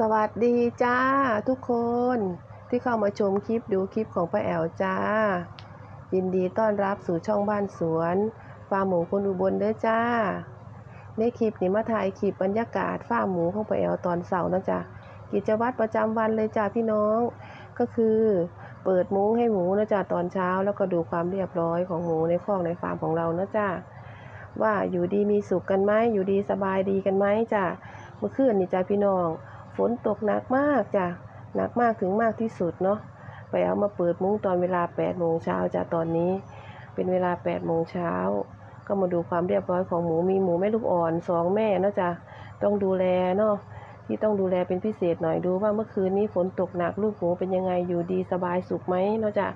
สวัสดีจ้าทุกคนที่เข้ามาชมคลิปดูคลิปของป้าแอวจ้า ยินดีต้อนรับสู่ช่องบ้านสวนฟาร์มหมูคนอุบลเด้อจ้า ในคลิปนี้มาถ่ายคลิปบรรยากาศฟาร์มหมูของป้าแอวตอนเสาร์นะจ๊ะกิจวัตรประจำวันเลยจ้าพี่น้อง ก็คือเปิดมุ้งให้หมูนะจ๊ะตอนเช้า แล้วก็ดูความเรียบร้อยของหมูในคอกในฟาร์มของเรานะจ้าว่าอยู่ดีมีสุขกันไหมอยู่ดีสบายดีกันไหมจ้าเมื่อคืนนี่จ้าพี่น้อง ฝนตกหนักมากจ้ะหนักมากถึงมากที่สุดเนาะไปเอามาเปิดมุ้งตอนเวลา8โมงเช้าจ้ะตอนนี้ เป็นเวลา8โมงเช้าก็มาดูความเรียบร้อยของหมูมีหมูแม่ลูกอ่อนสองแม่เนาะจ้ะต้องดูแลเนาะที่ต้องดูแลเป็นพิเศษหน่อยดูว่าเมื่อคืนนี้ฝนตกหนักลูกหมูเป็นยังไงอยู่ดีสบายสุขไหมเนาะจ้ะ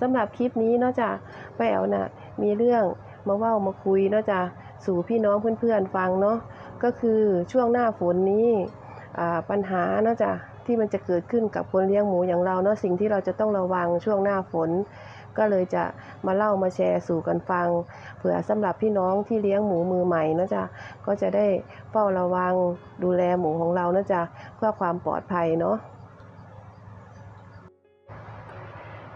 สำหรับคลิปนี้เนาะจ้ะป้าแอ๋วน่ะมีเรื่องมาเว้ามาคุยเนาะจ้ะสู่พี่น้องเพื่อนๆฟังเนาะก็คือช่วงหน้าฝนนี้ ปัญหาเนาะจ้ะที่มันจะเกิดขึ้นกับคนเลี้ยงหมูอย่างเราเนาะสิ่งที่เราจะต้องระวังช่วงหน้าฝน ก็เลยจะมาเล่ามาแชร์สู่กันฟัง เผื่อสำหรับพี่น้องที่เลี้ยงหมูมือใหม่เนาะจ้ะก็จะได้เฝ้าระวังดูแลหมูของเราเนาะจ้ะเพื่อความปลอดภัยเนาะ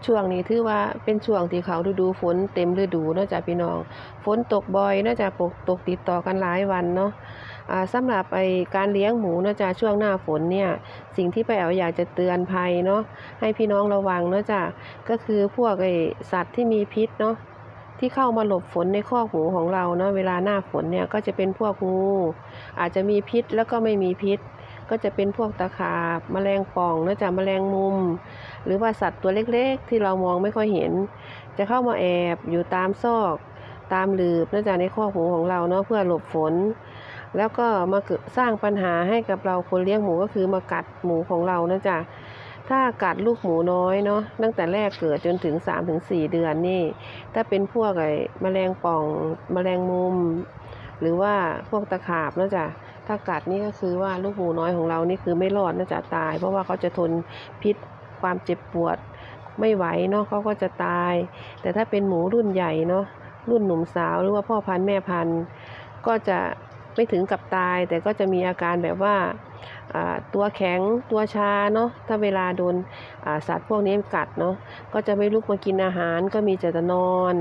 ช่วงนี้ถือว่าเป็นช่วงที่เขาฤดูฝนเต็มฤดูเนาะจ้ะพี่น้อง ฝนตกบ่อยเนาะจ้ะปกตกติดต่อกันหลายวันเนาะ อ่าสำหรับไอการเลี้ยงหมูเนะจ้ะช่วงหน้าฝนเนี่ยสิ่งที่ไปาแอ๋วอยากจะเตือนภัยเนาะให้พี่น้องระวังเนาะจ้ะก็คือพวกไอสัตว์ที่มีพิษเนาะที่เข้ามาหลบฝนในคอกหมูของเราเนาะเวลาหน้าฝนเนี่ยก็จะเป็นพวกงูอาจจะมีพิษแล้วก็ไม่มีพิษ ก็จะเป็นพวกตะขาบแมลงป่องเนะจ้ะแมลงมุม หรือว่าสัตว์ตัวเล็กๆ ที่เรามองไม่ค่อยเห็น จะเข้ามาแอบอยู่ตามซอก ตามหลืบเนื่องจากในคอกหมูของเราเนาะเพื่อหลบฝน แล้วก็มาเกิดสร้างปัญหาให้กับเราคนเลี้ยงหมูก็คือมากัดหมูของเราเนื่องจากถ้ากัดลูกหมูน้อยเนาะตั้งแต่แรกเกิดจนถึง 3-4 เดือนนี่ ถ้าเป็นพวกไอ้แมลงป่องแมลงมุม หรือว่าพวกตะขาบเนาะจ้ะถ้ากัดนี่ก็คือว่าลูกหมูน้อยของเรานี่คือไม่รอดน่าจะตาย เพราะว่าเขาจะทนพิษความเจ็บปวดไม่ไหวเนาะเขาก็จะตาย แต่ถ้าเป็นหมูรุ่นใหญ่เนาะรุ่นหนุ่มสาวหรือว่าพ่อพันธุ์แม่พันธุ์ก็จะ ไม่ถึงกับตาย แต่ก็จะมีอาการแบบว่าตัวแข็งตัวชาเนาะถ้าเวลาโดนสัตว์พวกนี้กัดเนาะก็จะไม่ลุกมากินอาหารก็มีแต่จะนอน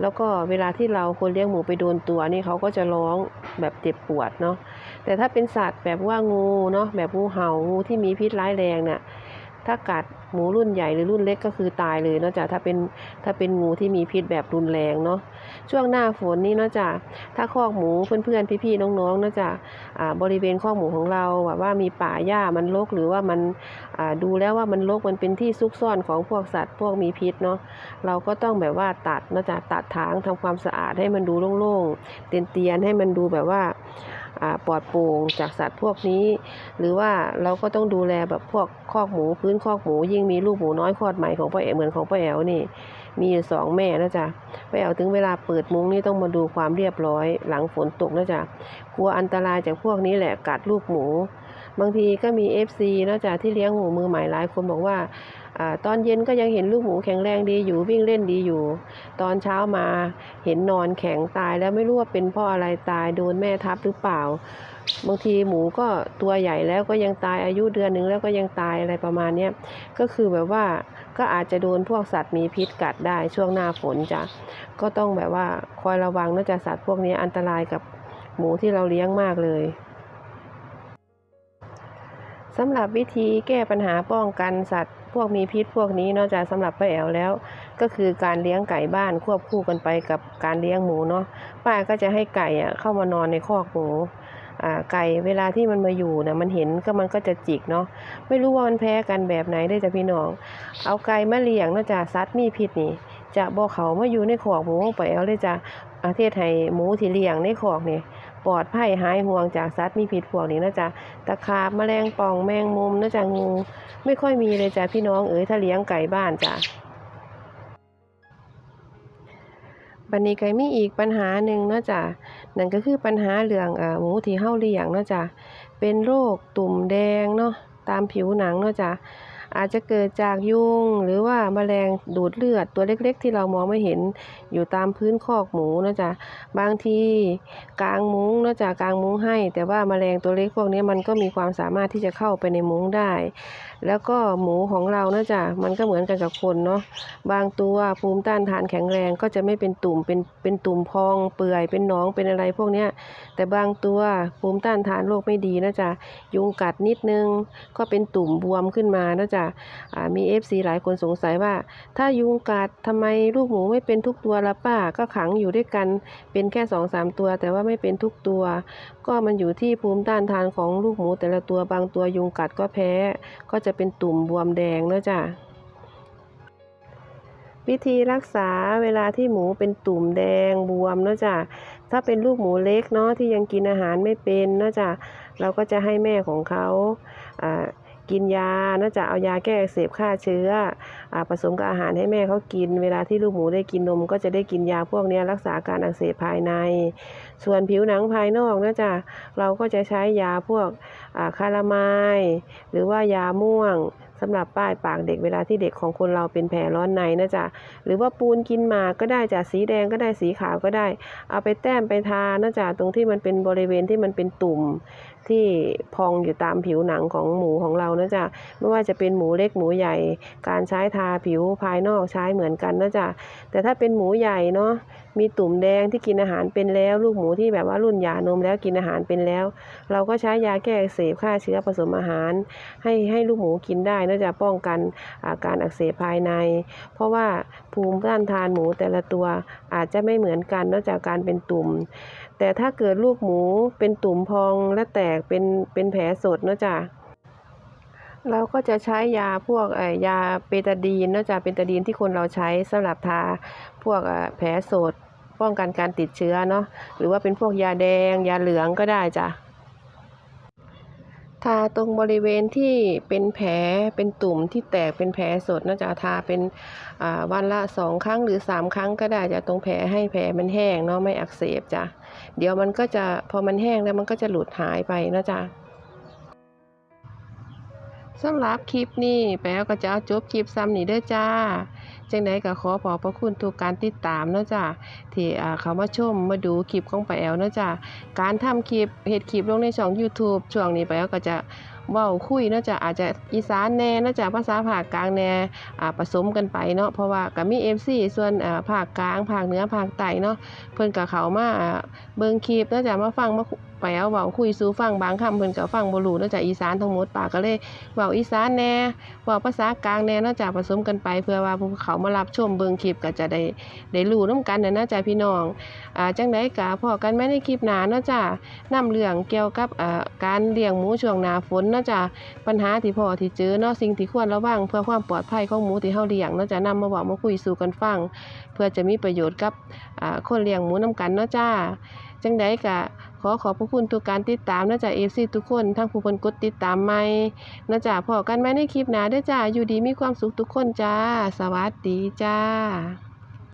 แล้วก็เวลาที่เราคนเลี้ยงหมูไปโดนตัวนี่เขาก็จะร้องแบบเจ็บปวดเนาะแต่ถ้าเป็นสัตว์แบบว่างูเนาะแบบงูเห่างูที่มีพิษร้ายแรงเนี่ย ถ้ากัดหมูรุ่นใหญ่หรือรุ่นเล็กก็คือตายเลยเนาะจ้ะถ้าเป็นถ้าเป็นงูที่มีพิษแบบรุนแรงเนาะช่วงหน้าฝนนี่เนาะจ้ะถ้าคอกหมูเพื่อนๆพี่ๆน้องๆเนาะจ้ะบริเวณคอกหมูของเราแบบว่ามีป่าหญ้ามันรกหรือว่ามันดูแล้วว่ามันรกมันเป็นที่ซุกซ่อนของพวกสัตว์ พวกมีพิษเนาะเราก็ต้องแบบว่าตัดเนาะจ้ะตัดถางทำความสะอาดให้มันดูโล่งๆเตียนๆให้มันดูแบบว่า ปลอดโปร่งจากสัตว์พวกนี้ หรือว่าเราก็ต้องดูแลแบบพวกคอกหมูพื้นคอกหมู ยิ่งมีลูกหมูน้อยคลอดใหม่ของป้าแอ๋เหมือนของป้าแอ๋วนี่ มีอยู่สองแม่นะจ๊ะป้าแอ๋วถึงเวลาเปิดมุ้งนี่ต้องมาดูความเรียบร้อย หลังฝนตกนะจ๊ะกลัวอันตรายจากพวกนี้แหละกัดลูกหมู บางทีก็มี FC นะจ๊ะที่เลี้ยงหมูมือใหม่หลายคนบอกว่า ตอนเย็นก็ยังเห็นลูกหมูแข็งแรงดีอยู่วิ่งเล่นดีอยู่ ตอนเช้ามาเห็นนอนแข็งตายแล้วไม่รู้ว่าเป็นเพราะอะไรตายโดนแม่ทับหรือเปล่า บางทีหมูก็ตัวใหญ่แล้วก็ยังตายอายุเดือนหนึ่งแล้วก็ยังตายอะไรประมาณเนี้ยก็คือแบบว่าก็อาจจะโดนพวกสัตว์มีพิษกัดได้ช่วงหน้าฝนจ้ะก็ต้องแบบว่าคอยระวังนะจ๊ะสัตว์พวกนี้อันตรายกับหมูที่เราเลี้ยงมากเลย สำหรับวิธีแก้ปัญหาป้องกันสัตว์พวกมีพิษพวกนี้เนาะจ้ะสำหรับป้าแอวแล้ว ก็คือการเลี้ยงไก่บ้านควบคู่กันไปกับการเลี้ยงหมูเนาะป้าก็จะให้ไก่อะเข้ามานอนในคอกหมูไก่เวลาที่มันมาอยู่เนี่ยมันเห็นก็มันก็จะจิกเนาะไม่รู้ว่ามันแพ้กันแบบไหนได้จ้ะพี่น้อง เอาไก่มาเลี้ยงเนาะจ้ะสัตว์มีพิษนี่จะบ่เขามาอยู่ในขอกหมูไปเอาเลยจ้ะอาเทศให้หมูที่เลี้ยงในขอกนี่ ปลอดภัยหายห่วงจากสัตว์มีพิษพวกนี้นะจ๊ะตะขาบแมลงป่องแมงมุมนะจ๊ะงู ไม่ค่อยมีเลยจ้ะพี่น้องเอ๋ยถ้าเลี้ยงไก่บ้านจ้ะบันนี้ก็มีอีกปัญหาหนึ่งนะจ้ะนั่นก็คือปัญหาเรื่องอหมูที่เฮาเลี้ยงนะจ้ะเป็นโรคตุ่มแดงเนาะตามผิวหนังเนาะจ้ะ อาจจะเกิดจากยุงหรือว่าแมลงดูดเลือดตัวเล็กๆ ที่เรามองไม่เห็นอยู่ตามพื้นคอกหมูนะจ๊ะบางทีกลางมุ้งนะจ๊ะกลางมุ้งให้ แต่ว่าแมลงตัวเล็กพวกนี้มันก็มีความสามารถที่จะเข้าไปในมุ้งได้ แล้วก็หมูของเรานะจ๊ะมันก็เหมือนกันกับคนเนาะบางตัวภูมิต้านทานแข็งแรงก็จะไม่เป็นตุ่มเป็นเป็นตุ่มพองเปื่อยเป็นหนองเป็นอะไรพวกนี้แต่บางตัวภูมิต้านทานโรคไม่ดีนะจ๊ะยุงกัดนิดนึงก็เป็นตุ่มบวมขึ้นมานะจ๊ะอ่ามี FC หลายคนสงสัยว่า ถ้ายุงกัดทำไมลูกหมูไม่เป็นทุกตัวละป้าก็ขังอยู่ด้วยกันเป็นแค่สองสามตัว แต่ว่าไม่เป็นทุกตัว ก็มันอยู่ที่ภูมิต้านทานของลูกหมู แต่ละตัวบางตัวยุงกัดก็แพ้ ก็จะเป็นตุ่มบวมแดงนะจ๊ะวิธีรักษาเวลาที่หมูเป็นตุ่มแดงบวมเนอะจ๊ะถ้าเป็นลูกหมูเล็กเนาะที่ยังกินอาหารไม่เป็นเนอะจ๊ะเราก็จะให้แม่ของเขา กินยาน่าจะเอายาแก้อักเสบฆ่าเชื้ออผสมกับอาหารให้แม่เขากิน เวลาที่ลูกหมูได้กินนม ก็จะได้กินยาพวกนี้รักษาการอักเสบภายใน ส่วนผิวหนังภายนอกเนอะจ๊ะเราก็จะใช้ยาพวกคาราไมายหรือว่ายาม่วง สำหรับป้ายปากเด็กเวลาที่เด็กของคนเราเป็นแผลร้อนในนะจ๊ะหรือว่าปูนกินมาก็ได้จ้ะสีแดงก็ได้สีขาวก็ได้ เอาไปแต้มไปทานะจ๊ะตรงที่มันเป็นบริเวณที่มันเป็นตุ่มที่พองอยู่ตามผิวหนังของหมูของเรานะจ๊ะไม่ว่าจะเป็นหมูเล็กหมูใหญ่ การใช้ทาผิวภายนอกใช้เหมือนกันนะจ๊ะแต่ถ้าเป็นหมูใหญ่เนาะ มีตุ่มแดงที่กินอาหารเป็นแล้ว ลูกหมูที่แบบว่ารุ่นหย่านมแล้วกินอาหารเป็นแล้ว เราก็ใช้ยาแก้อักเสบฆ่าเชื้อผสมอาหาร ให้ให้ลูกหมูกินได้นะจ๊ะป้องกันอาการอักเสบภายใน เพราะว่าภูมิต้านทานหมูแต่ละตัวอาจจะไม่เหมือนกันนอกจากการเป็นตุ่ม แต่ถ้าเกิดลูกหมูเป็นตุ่มพองและแตกเป็นเป็นแผลสดเนอะจ๊ะ เราก็จะใช้ยาพวกยาเบตาดีนเนอะจ๊ะเบตาดีนที่คนเราใช้สำหรับทาพวกแผลสดป้องกันการติดเชื้อเนาะหรือว่าเป็นพวกยาแดง ยาเหลืองก็ได้จ้ะทาตรงบริเวณที่เป็นแผลเป็นตุ่มที่แตกเป็นแผลสดนะจ๊ะทาเป็นวันละสองครั้งหรือสามครั้งก็ได้จ้ะตรงแผลให้แผลมันแห้งเนาะไม่อักเสบจ้ะเดี๋ยวมันก็จะพอมันแห้งแล้วมันก็จะหลุดหายไปนะจ๊ะ สำหรับคลิปนี้แปลก็จะเอาจบคลิปซ้ำนี่เด้อจ้าจังไดก็ขอขอบพระคุณทุกการติดตามเนาะจ้ะที่อ่าเขามาชมมาดูคลิปของป้าแอลเนาะจ้ะการทำคลิปเฮ็ดคลิปลงในช่อง YouTube ช่วงนี้ไปแล้วก็จะเว้าคุยเนาะจ้ะอาจจะอีสานแน่เนาะจ้ะภาษาภาคกลางแน่ผสมกันไปเนาะเพราะว่าก็มี FC ส่วนอ่าภาคกลางภาคเหนือภาคใต้เนาะเพิ่นก็เขามาเบิ่งคลิปเนาะจ้ะมาฟังมา ไปเอาเว้าคุยสู่ฟังบางคำเพิ่นก็ฟังบ่รู้เนาะจ้ะอีสานทั้งหมดปากก็เลยเว้าอีสานแน่เว้าภาษากลางแน่เนาะจ้ะผสมกันไป เพื่อว่าผู้เขามารับชมเบิ่งคลิปก็จะได้ได้รู้นํกันนะนะจ้ะพี่น้องอ่าจังไดก็พอกันไหมในคลิปหน้าเนาะจ้านำเรื่องเกี่ยวกับอ่าการเลี้ยงหมูช่วงหน้าฝนเนาะจ้าปัญหาที่พ่อที่เจอเนาะสิ่งที่ควรระวังเพื่อความปลอดภัยของหมูที่เฮาเลี้ยงเนาะจ้านำมาบอกมาคุยสู่กันฟัง เพื่อจะมีประโยชน์กับอ่าคนเลี้ยงหมูนํกันเนาะจ้า จังไดกะขอขอบพระคุณทุกการติดตามเนาะเอฟซีทุกคนทั้งผู้คนกดติดตามใหม่นะจ๊ะพอกันไหมในคลิปหน้าเด้จ้าอยู่ดีมีความสุขทุกคนจ้า สวัสดีจ้า